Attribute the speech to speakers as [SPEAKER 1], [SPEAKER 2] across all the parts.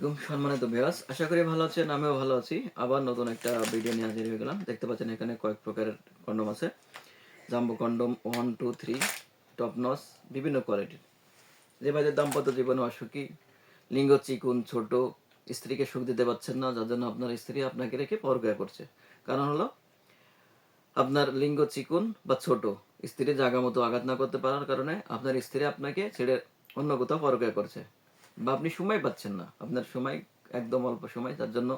[SPEAKER 1] আলাইকুম সম্মানিত ভিউয়ার্স আশা করি ভালো আছেন, আমিও ভালো আছি। আবার নতুন একটা ভিডিও নিয়ে হাজির হয়ে গেলাম। দেখতে পাচ্ছেন এখানে কয়েক প্রকারের কন্ডম আছে। Jumbo condom one two three top নস বিভিন্ন কোয়ালিটির যে ভাইদের দাম্পত্য জীবনে অসুখী, লিঙ্গ চিকুন ছোট, স্ত্রীকে সুখ দিতে পারছেন না, যার জন্য আপনার স্ত্রী আপনাকে রেখে পরক্রিয়া করছে। কারণ হলো, আপনার লিঙ্গ চিকুন বা ছোট, স্ত্রী জায়গা মতো আঘাত না করতে পারার কারণে আপনার স্ত্রী আপনাকে ছেড়ে অন্য কোথাও পরক্রিয়া করছে। বা আপনি সময় পাচ্ছেন না। আপনার সময়, একদম অল্প সময়, তার জন্য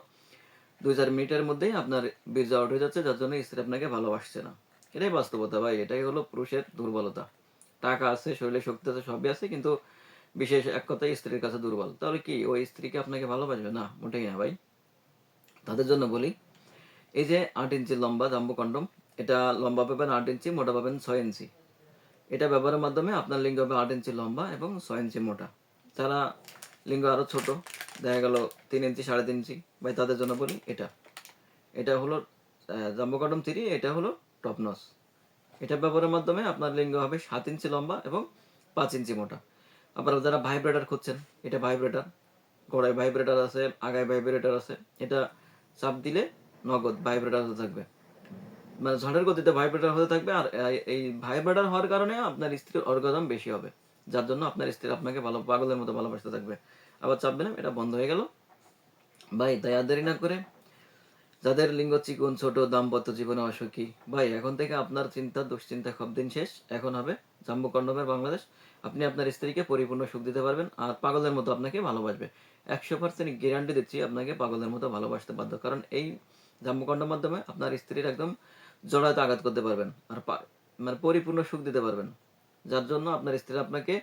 [SPEAKER 1] দুই চার মিনিটের মধ্যেই আপনার বীর্য আউট হয়ে যাচ্ছে, যার জন্য স্ত্রী আপনাকে ভালোবাসছে না। এটাই বাস্তবতা ভাই, এটাই হলো পুরুষের দুর্বলতা। টাকা আছে, শরীরে শক্তি আছে, সবই আছে, কিন্তু বিশেষ এক কথায় স্ত্রীর কাছে দুর্বল। তাহলে কি, ওই স্ত্রীকে আপনাকে ভালোবাসবে? না, মোটেই না ভাই। তাদের জন্য বলি, এই যে আট ইঞ্চি লম্বা জাম্বো কন্ডম, এটা লম্বা পাবেন আট ইঞ্চি, মোটা পাবেন ছয় ইঞ্চি। এটা ব্যবহারের মাধ্যমে আপনার লিঙ্গ হবে আট ইঞ্চি লম্বা এবং ছয় ইঞ্চি মোটা। যারা লিঙ্গ আরও ছোট। দেখা গেল তিন ইঞ্চি, সাড়ে তিন ইঞ্চি। ভাই, তাদের জন্য বলি এটা। এটা হলো জাম্বো কন্ডম থ্রি, এটা হলো টপনস এটা ব্যবহারের মাধ্যমে আপনার লিঙ্গ হবে সাত ইঞ্চি লম্বা এবং পাঁচ ইঞ্চি মোটা। আপনারা যারা ভাইব্রেটার খুঁজছেন, এটা ভাইব্রেটার গোড়ায় ভাইব্রেটার আছে, আগায় ভাইব্রেটার আছে। এটা চাপ দিলে নগদ ভাইব্রেটার হতে থাকবে। মানে ঝড়ের গতিতে ভাইব্রেটার হতে থাকবে আর এই ভাইব্রেটার হওয়ার কারণে আপনার স্ত্রীর অর্গাজম বেশি হবে। যার জন্য আপনার স্ত্রী আপনাকে ভালো পাগলের মতো ভালোবাসতে থাকবে। আবার চাপ দিলাম, এটা বন্ধ হয়ে গেল। ভাই আর দেরি না করে যাদের লিঙ্গ চিকন, ছোট, দাম্পত্য জীবনে অসুখী, ভাই, এখন থেকে আপনার চিন্তা, দুশ্চিন্তা সব দিন শেষ। এখন হবে জাম্বু কন্ডমের বাংলাদেশ। আপনি আপনার স্ত্রীকে পরিপূর্ণ সুখ দিতে পারবেন আর পাগলের মতো আপনাকে ভালোবাসবে। একশো পার্সেন্ট গ্যারান্টি দিচ্ছি আপনাকে পাগলের মতো ভালোবাসতে বাধ্য, কারণ এই জাম্বু মাধ্যমে আপনার স্ত্রীর একদম জড়াতে আঘাত করতে পারবেন আর মানে পরিপূর্ণ সুখ দিতে পারবেন। যার জন্য আপনার স্ত্রী আপনাকে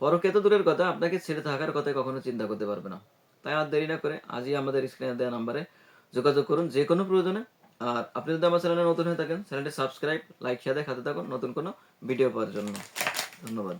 [SPEAKER 1] পরকে তো দূরের কথা, আপনাকে ছেড়ে থাকার কথা কখনো চিন্তা করতে পারবে না। তাই আর দেরি না করে আজই আমাদের স্ক্রিনে দেওয়া নাম্বারে যোগাযোগ করুন যে কোনো প্রয়োজনে। আর আপনি যদি আমার চ্যানেলে নতুন হয়ে থাকেন, চ্যানেলটি সাবস্ক্রাইব লাইক শেয়ার দেখাতে থাকুন নতুন কোনো ভিডিও পাওয়ার জন্য। ধন্যবাদ।